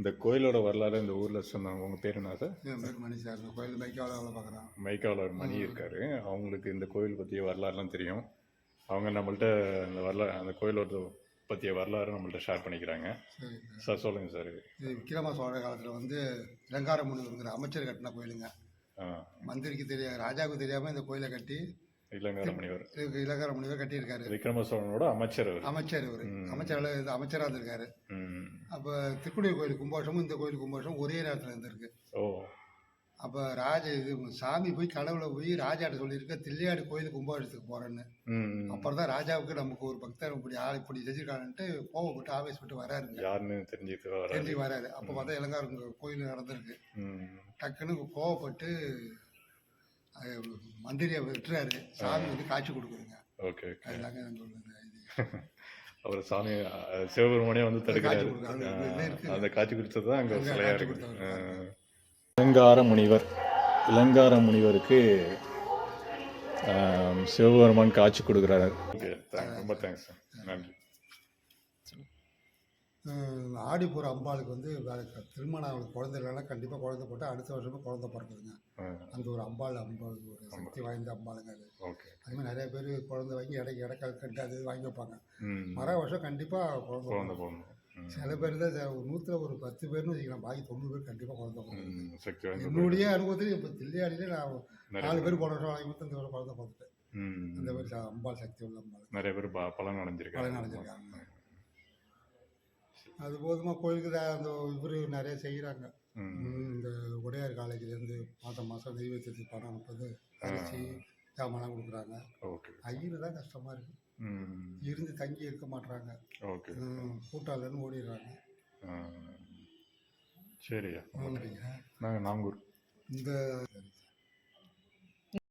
இந்த கோயிலோட வரலாறு இந்த ஊரில் சொன்னாங்க உங்கள் பேர் என்ன சார் என் பேர் மணி சார். இந்த கோயில் பைக்காவில் வேலை பார்க்குறேன். மைக்காவில் ஒரு மணி இருக்காரு. அவங்களுக்கு இந்த கோயில் பற்றிய வரலாறுலாம் தெரியும். அவங்க நம்மள்ட்ட அந்த வரலாறு அந்த கோயிலோட பற்றிய வரலாறு நம்மள்ட்ட ஷேர் பண்ணிக்கிறாங்க. சரி சார். சொல்லுங்கள் சார். இது விக்ரம சோழ காலத்தில் வந்து இளங்கார முனிவருங்கிற அமைச்சர் கட்டின கோயிலுங்க. ஆ. மந்திரிக்கு தெரியாது ராஜாவுக்கு தெரியாமல் இந்த கோயிலை கட்டி இளங்கார முனிவர் இதுக்கு முனிவர் கட்டியிருக்காரு. விக்ரம சோழனோட அமைச்சர் அவர். அமைச்சர் இவர். அமைச்சர் அமைச்சராக இருந்திருக்காரு. ம். அப்போ திருக்குடியூர் கோயில் கும்பாஷமும் இந்த கோயில் கும்பாஷமும் ஒரே நேரத்தில் இருந்திருக்கு ஓ. அப்போ ராஜ இது சாமி போய் கடவுளை போய் ராஜாட்ட சொல்லியிருக்க தில்லையாடி கோயில் கும்பாபிஷத்துக்கு போகிறேன்னு அப்புறம் தான் ராஜாவுக்கு நமக்கு ஒரு பக்தர் இப்படி ஆள் இப்படி செஞ்சிருக்கான்ட்டு கோவப்பட்டு ஆவேசப்பட்டு வராருங்க. யாருன்னு தெரிஞ்சுக்க தெரிஞ்சு வராரு. அப்போ பார்த்தா இளங்கார கோயில் நடந்திருக்கு. டக்குன்னு கோவப்பட்டு மந்திரியை விட்டுறாரு. சாமி வந்து காட்சி கொடுக்குதுங்க. ஓகே அதுதாங்க சொல்லுங்க அவர் சாமி சிவபெருமானே வந்து தடுக்கிறாரு. அந்த காட்சி கொடுத்தது தான் அங்கே சிலையாக காட்சி இருக்கு. இளங்கார முனிவர் இளங்கார முனிவருக்கு சிவபெருமான் காட்சி கொடுக்குறாரு. ரொம்ப தேங்க்ஸ் சார் நன்றி. ஆடிப்பூர அம்பாளுக்கு வந்து திருமணம் அவளுக்கு குழந்தை இல்லைன்னா கண்டிப்பாக குழந்தை போட்டு அடுத்த வருஷமே குழந்தை பிறக்குதுங்க. அந்த ஒரு அம்பாள் அம்பாள் ஒரு சக்தி வாய்ந்த அம்பாளுங்க அது. ஓகே. மாதிரி நிறைய பேர் குழந்தை வாங்கி இடைக்கு இடக்கால் கட்டு அது வாங்கி வைப்பாங்க. மர வருஷம் கண்டிப்பாக குழந்தை குழந்தை. சில பேர் தான் நூற்றுல ஒரு பத்து பேர்னு வச்சுக்கலாம். பாக்கி தொண்ணூறு பேர் கண்டிப்பாக குழந்தை வாய்ந்த என்னுடைய அனுபவத்தில் இப்போ தில்லையாடியில் நான் நாலு பேர் போன வருஷம் வாங்கி கொடுத்து இந்த வருஷம் குழந்தை பார்த்துட்டேன் ம். அந்த மாதிரி அம்பாள் சக்தி உள்ள அம்பாள். நிறைய பேர் பலன் அடைஞ்சிருக்காங்க. பலன் அடைஞ்சிருக்காங்க. அது போதுமா கோயிலுக்கு அந்த இவர் நிறைய செய்கிறாங்க இந்த உடையார் காலேஜ்லேருந்து மாதம் மாதம் தெய்வத்திற்கு பணம் அனுப்புறது அரிசி சாமான்லாம் கொடுக்குறாங்க. ஓகே. ஐயர் தான் கஷ்டமாக இருக்குது இருந்து தங்கி இருக்க மாட்றாங்க. ஓகே. கூட்டாளர்னு ஓடிடுறாங்க. சரியா. நாங்கள் நாங்கூர் இந்த